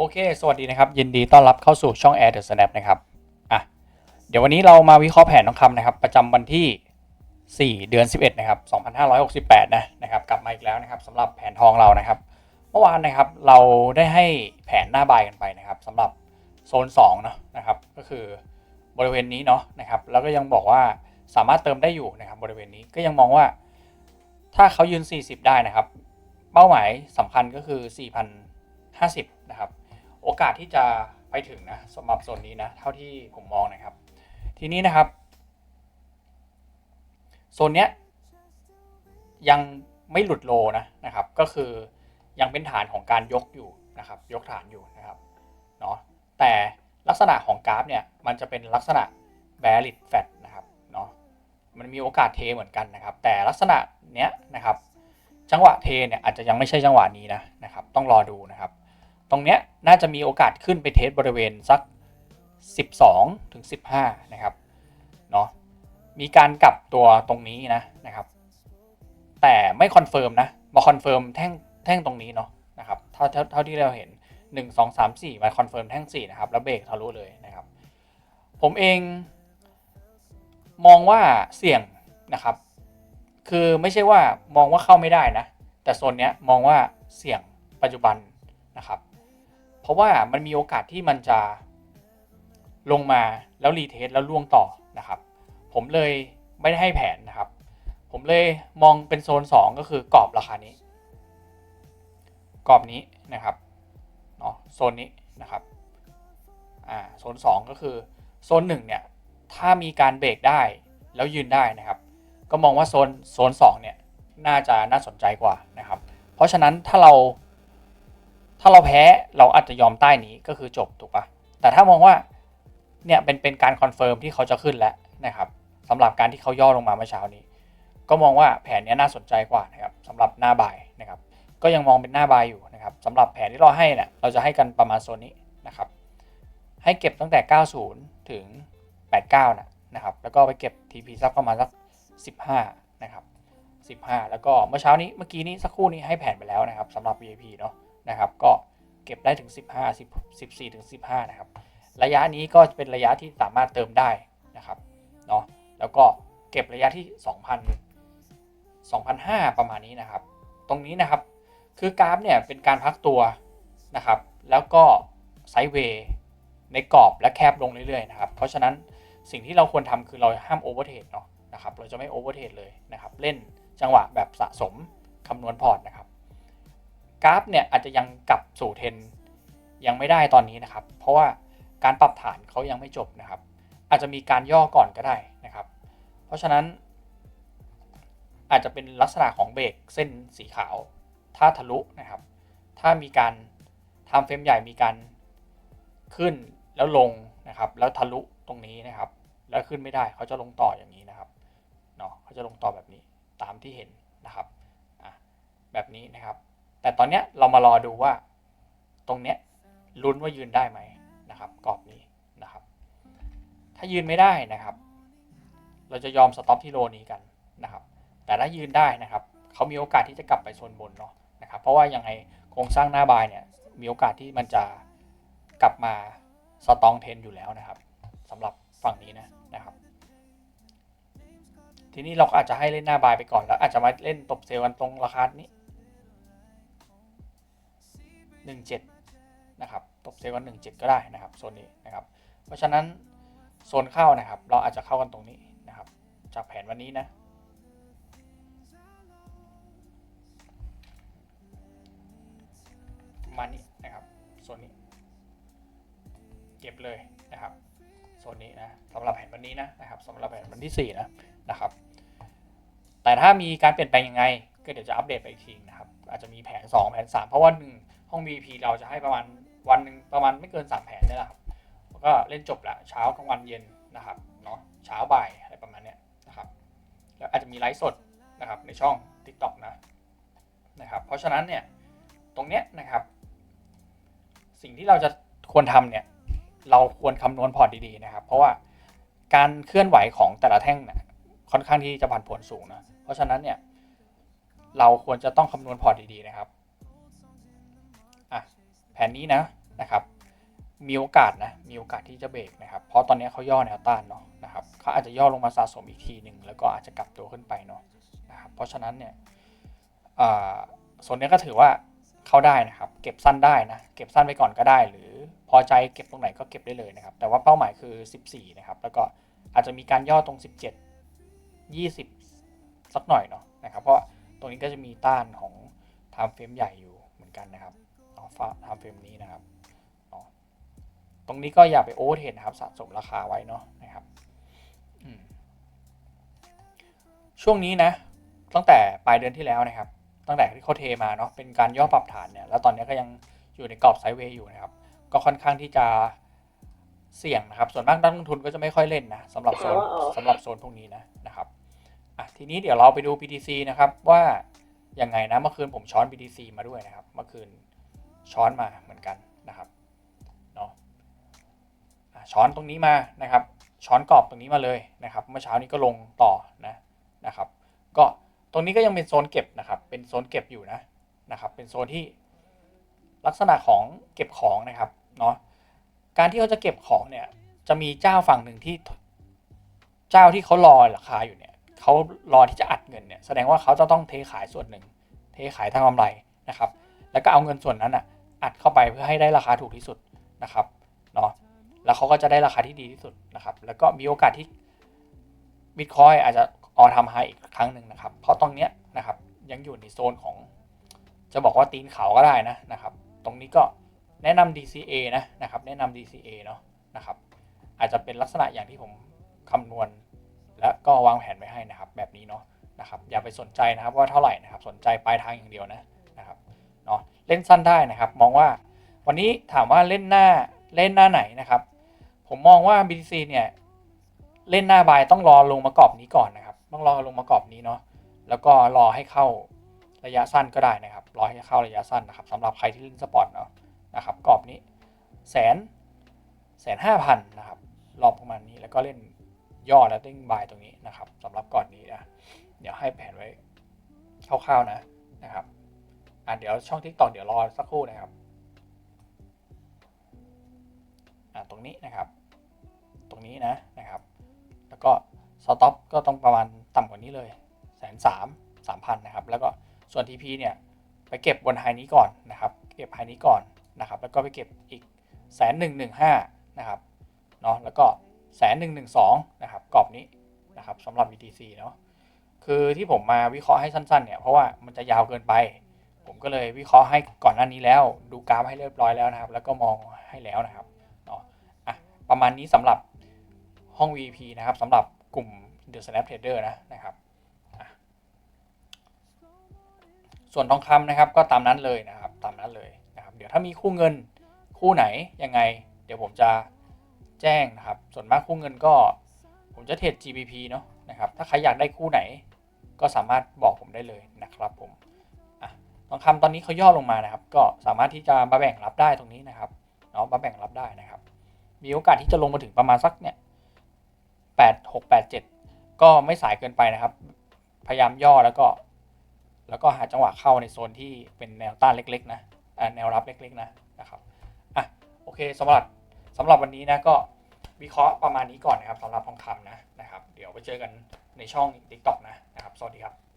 โอเค สวัสดีนะครับ ยินดีต้อนรับเข้าสู่ช่อง Air the Snap นะครับอะเดี๋ยววันนี้เรามาวิเคราะห์แผนทองคำนะครับ ประจำวันที่ 4 เดือน 11 นะครับ 2568 นะนะครับ กลับมาอีกแล้วนะครับสำหรับแผนทองเรานะครับ เมื่อวานนะครับเราได้ให้แผนหน้าบายกันไปนะครับสำหรับโซน2เนาะนะครับ ก็คือบริเวณนี้เนาะนะครับ แล้วก็ยังบอกว่าสามารถเติมได้อยู่นะครับบริเวณนี้ก็ยังมองว่า ถ้าเขายืน 40 ได้นะครับ เป้าหมายสำคัญก็คือ 4,050 นะครับ โอกาสที่จะไปถึงนะสำหรับโซนนี้นะเท่าที่ผมมองนะครับ ทีนี้นะครับโซนเนี้ยยังไม่หลุดโลนะนะครับ ก็คือยังเป็นฐานของการยกอยู่นะครับ ยกฐานอยู่นะครับเนาะแต่ลักษณะของกราฟเนี่ยมันจะเป็นลักษณะ bearish flat นะครับเนาะมันมีโอกาสเทเหมือนกันนะครับ แต่ลักษณะเนี้ยนะครับ จังหวะเทเนี่ยอาจจะยังไม่ใช่จังหวะนี้นะนะครับ ต้องรอดูนะครับ ตรงเนี้ยน่าจะมีโอกาสขึ้นไปเทสบริเวณสัก 12ถึง15 นะครับเนาะมีการกลับตัวตรงนี้นะนะครับ แต่ไม่คอนเฟิร์มนะมาคอนเฟิร์มแท่งแท่งตรงนี้เนาะนะครับเท่าเท่าที่เราเห็น 1 2 3 4 มาคอนเฟิร์มแท่ง 4 นะครับ แล้วเบรกทะลุเลยนะครับ ผมเองมองว่าเสี่ยงนะครับ คือไม่ใช่ว่ามองว่าเข้าไม่ได้นะ แต่โซนเนี้ยมองว่าเสี่ยงปัจจุบันนะครับ ราะว่ามันมีโอกาสที่มันจะลงมาแล้วรีเทสแล้วล่วงต่อนะครับ ผมเลยไม่ได้ให้แผนนะครับ ผมเลยมองเป็นโซน 2 ก็คือกรอบราคานี้ กรอบนี้นะครับเนาะโซนนี้นะครับอ่าโซน 2 ก็คือโซน1เนี่ยถ้ามีการเบรกได้แล้วยืนได้นะครับ ก็มองว่าโซนโซน2เนี่ยน่าจะน่าสนใจกว่านะครับ เพราะฉะนั้นถ้าเรา ถ้าเราแพ้เราอาจจะยอมใต้นี้ก็คือจบถูกปะแต่ถ้ามองว่าเนี่ยเป็นเป็นการคอนเฟิร์มที่เขาจะขึ้นแล้วนะครับสำหรับการที่เขาย่อลงมาเมื่อเช้านี้ ก็มองว่าแผนนี้น่าสนใจกว่านะครับสำหรับหน้าบ่ายนะครับก็ยังมองเป็นหน้าบ่ายอยู่นะครับสำหรับแผนที่เราให้เนี่ยเราจะให้กันประมาณโซนนี้นะครับให้เก็บตั้งแต่ 90 ถึง 89 นะนะครับแล้วก็ไปเก็บ TP สักประมาณสัก 15 นะครับ 15 แล้วก็เมื่อเช้านี้เมื่อกี้นี้สักครู่นี้ให้แผนไปแล้วนะครับสำหรับ VIP เนาะ นะครับ ก็เก็บได้ถึง 15 10 14ถึง15 นะครับ ระยะนี้ก็เป็นระยะที่สามารถเติมได้นะครับเนาะแล้วก็เก็บระยะที่ 2,000 2,500 ประมาณนี้นะครับ ตรงนี้นะครับคือกราฟเนี่ยเป็นการพักตัวนะครับ แล้วก็ไซด์เวย์ในกรอบและแคบลงเรื่อยๆนะครับ เพราะฉะนั้นสิ่งที่เราควรทำคือเราห้ามโอเวอร์เทรดเนาะนะครับ เราจะไม่โอเวอร์เทรดเลยนะครับ เล่นจังหวะแบบสะสมคำนวณพอร์ตนะครับ กราฟเนี่ยอาจจะยังกลับสู่เทนยังไม่ได้ตอนนี้นะครับ เพราะว่าการปรับฐานเขายังไม่จบนะครับ อาจจะมีการย่อก่อนก็ได้นะครับ เพราะฉะนั้น อาจจะเป็นลักษณะของเบรกเส้นสีขาว ถ้าทะลุนะครับ ถ้ามีการทำเฟรมใหญ่มีการขึ้นแล้วลงนะครับ แล้วทะลุตรงนี้นะครับ แล้วขึ้นไม่ได้เขาจะลงต่ออย่างนี้นะครับเนาะเขาจะลงต่อแบบนี้ตามที่เห็นนะครับแบบนี้นะครับ แต่ตอนเนี้ยเรามารอดูว่าตรงเนี้ยลุ้นว่ายืนได้ไหมนะครับกรอบนี้นะครับ ถ้ายืนไม่ได้นะครับ เราจะยอมสต็อปที่โลนี้กันนะครับ แต่ถ้ายืนได้นะครับเขามีโอกาสที่จะกลับไปโซนบนเนาะนะครับเพราะว่ายังไงโครงสร้างหน้าบายเนี่ยมีโอกาสที่มันจะกลับมาสตองเทนอยู่แล้วนะครับสำหรับฝั่งนี้นะนะครับ ทีนี้เราก็อาจจะให้เล่นหน้าบายไปก่อนแล้วอาจจะมาเล่นตบเซลล์กันตรงราคานี้ หนึ่งเจ็ดนะครับตบเซลล์กันหนึ่งเจ็ดก็ได้นะครับโซนนี้นะครับ เพราะฉะนั้นโซนเข้านะครับ เราอาจจะเข้ากันตรงนี้นะครับ จากแผนวันนี้นะมานี้นะครับโซนนี้ เก็บเลยนะครับโซนนี้นะสำหรับแผนวันนี้นะนะครับสำหรับแผนวันที่4นะนะครับ แต่ถ้ามีการเปลี่ยนแปลงยังไงก็เดี๋ยวจะอัปเดตไปอีกทีนะครับ อาจจะมีแผน 2 แผน 3 เพราะว่าหนึ่ง ห้อง VP เราจะให้ประมาณวันหนึ่งประมาณไม่เกิน 3 แผนนี่แหละครับก็เล่นจบละเช้ากลางวันเย็นนะครับเนาะเช้าบ่ายอะไรประมาณเนี้ยนะครับแล้วอาจจะมีไลฟ์สดนะครับในช่อง TikTok นะนะครับเพราะฉะนั้นเนี่ยตรงเนี้ยนะครับ สิ่งที่เราจะควรทำเนี่ยเราควรคำนวณพอร์ตดีๆนะครับ เพราะว่าการเคลื่อนไหวของแต่ละแท่งเนี่ยค่อนข้างที่จะผันผวนสูงนะเพราะฉะนั้นเนี่ยเราควรจะต้องคำนวณพอร์ตดีๆนะครับ ผนนี้นะนะครับมีโอกาสนะมีโอกาสที่จะเบรกนะครับเพราะตอนนี้เขาย่อแนวต้านเนาะนะครับเขาอาจจะย่อลงมาสะสมอีกทีหนึ่งแล้วก็อาจจะกลับตัวขึ้นไปเนาะนะครับเพราะฉะนั้นเนี่ยอ่าโซนนี้ก็ถือว่าเข้าได้นะครับ เก็บสั้นได้นะเก็บสั้นไปก่อนก็ได้ หรือพอใจเก็บตรงไหนก็เก็บได้เลยนะครับ แต่ว่าเป้าหมายคือ 14 นะครับ แล้วก็อาจจะมีการย่อตรง 17 20 สักหน่อยเนาะนะครับ เพราะตรงนี้ก็จะมีต้านของ time frame ใหญ่อยู่เหมือนกันนะครับ เอาฟ้า time frame นี้นะครับตรงนี้ก็อย่าไปโอเวอร์เทรดนะครับสะสมราคาไว้เนาะนะครับอืมช่วงนี้นะ ตั้งแต่ปลายเดือนที่แล้วนะครับ ตั้งแต่ที่เขาเทมาเนาะเป็นการย่อปรับฐานเนี่ยแล้วตอนนี้ก็ยังอยู่ในกรอบไซด์เวย์อยู่นะครับ ก็ค่อนข้างที่จะเสี่ยงนะครับ ส่วนมากนักลงทุนก็จะไม่ค่อยเล่นนะสำหรับโซนสำหรับโซนพวกนี้นะนะครับอะทีนี้เดี๋ยวเราไปดู BTC นะครับว่ายังไงนะเมื่อคืนผมช้อน BTC มาด้วยนะครับ เมื่อคืน ช้อนมาเหมือนกันนะครับเนาะช้อนตรงนี้มานะครับ ช้อนกรอบตรงนี้มาเลยนะครับ เมื่อเช้านี้ก็ลงต่อนะนะครับ ก็ตรงนี้ก็ยังเป็นโซนเก็บนะครับ เป็นโซนเก็บอยู่นะนะครับ เป็นโซนที่ลักษณะของเก็บของนะครับเนาะการที่เขาจะเก็บของเนี่ยจะมีเจ้าฝั่งหนึ่งที่เจ้าที่เขารอราคาอยู่เนี่ยเขารอที่จะอัดเงินเนี่ยแสดงว่าเขาจะต้องเทขายส่วนหนึ่ง เทขายทางกำไรนะครับ แล้วก็เอาเงินส่วนนั้นอะ อัดเข้าไปเพื่อให้ได้ราคาถูกที่สุดนะครับเนาะแล้วเขาก็จะได้ราคาที่ดีที่สุดนะครับ แล้วก็มีโอกาสที่บิตคอยอาจจะออทำไฮอีกครั้งหนึ่งนะครับ เพราะตรงเนี้ยนะครับยังอยู่ในโซนของ จะบอกว่าตีนเขาก็ได้นะนะครับ ตรงนี้ก็แนะนำ DCA นะนะครับ แนะนำ DCA เนาะนะครับ อาจจะเป็นลักษณะอย่างที่ผมคำนวณ และก็วางแผนไว้ให้นะครับ แบบนี้เนาะนะครับ อย่าไปสนใจนะครับว่าเท่าไหร่นะครับ สนใจปลายทางอย่างเดียวนะนะครับ เนาะเล่นสั้นได้นะครับ มองว่าวันนี้ถามว่าเล่นหน้าเล่นหน้าไหนนะครับ ผมมองว่า BTC เนี่ยเล่นหน้าบายต้องรอลงมากรอบนี้ก่อนนะครับ ต้องรอลงมากรอบนี้เนาะแล้วก็รอให้เข้าระยะสั้นก็ได้นะครับรอให้เข้าระยะสั้นนะครับสำหรับใครที่เล่นสปอร์ตเนาะนะครับกรอบนี้แสนแสนห้าพันนะครับรอบประมาณนี้แล้วก็เล่นย่อแล้วติ้งบายตรงนี้นะครับสำหรับก่อนนี้นะเดี๋ยวให้แผนไว้คร่าวๆนะนะครับ อะเดี๋ยวช่องทิกตอกเดี๋ยวรอสักครู่นะครับอ่าตรงนี้นะครับ ตรงนี้นะนะครับ แล้วก็สต็อปก็ต้องประมาณต่ำกว่านี้เลยแสนสามสามพันนะครับ แล้วก็ส่วน TP เนี่ยไปเก็บบนไฮนี้ก่อนนะครับ เก็บไฮนี้ก่อนนะครับ แล้วก็ไปเก็บอีกแสนหนึ่งหนึ่งห้านะครับเนาะแล้วก็แสนหนึ่งหนึ่งสองนะครับกรอบนี้นะครับสำหรับ BTC เนาะคือที่ผมมาวิเคราะห์ให้สั้นๆเนี่ยเพราะว่ามันจะยาวเกินไป ผมก็เลยวิเคราะห์ให้ก่อนหน้านี้แล้ว ดูกราฟให้เรียบร้อยแล้วนะครับ แล้วก็มองให้แล้วนะครับประมาณนี้สำหรับห้อง VP นะครับสำหรับกลุ่ม The Snap Trader นะนะครับส่วนทองคำนะครับก็ตามนั้นเลยนะครับตามนั้นเลยนะครับ เดี๋ยวถ้ามีคู่เงินคู่ไหนยังไง เดี๋ยวผมจะแจ้งนะครับ ส่วนมากคู่เงินก็ ผมจะเทรด GBP เนาะนะครับ ถ้าใครอยากได้คู่ไหน ก็สามารถบอกผมได้เลยนะครับผม ทองคำตอนนี้เขาย่อลงมานะครับ ก็สามารถที่จะมาแบ่งรับได้ตรงนี้นะครับเนาะมาแบ่งรับได้นะครับ มีโอกาสที่จะลงมาถึงประมาณสักเนี่ยแปดหกแปดเจ็ดก็ไม่สายเกินไปนะครับ พยายามย่อแล้วก็ แล้วก็หาจังหวะเข้าในโซนที่เป็นแนวต้านเล็ก ๆ นะแนวรับเล็ก ๆ นะนะครับอะโอเคสำหรับสำหรับวันนี้นะก็วิเคราะห์ประมาณนี้ก่อนนะครับสำหรับทองคำนะนะครับ เดี๋ยวไปเจอกันในช่อง TikTok นะนะครับ สวัสดีครับ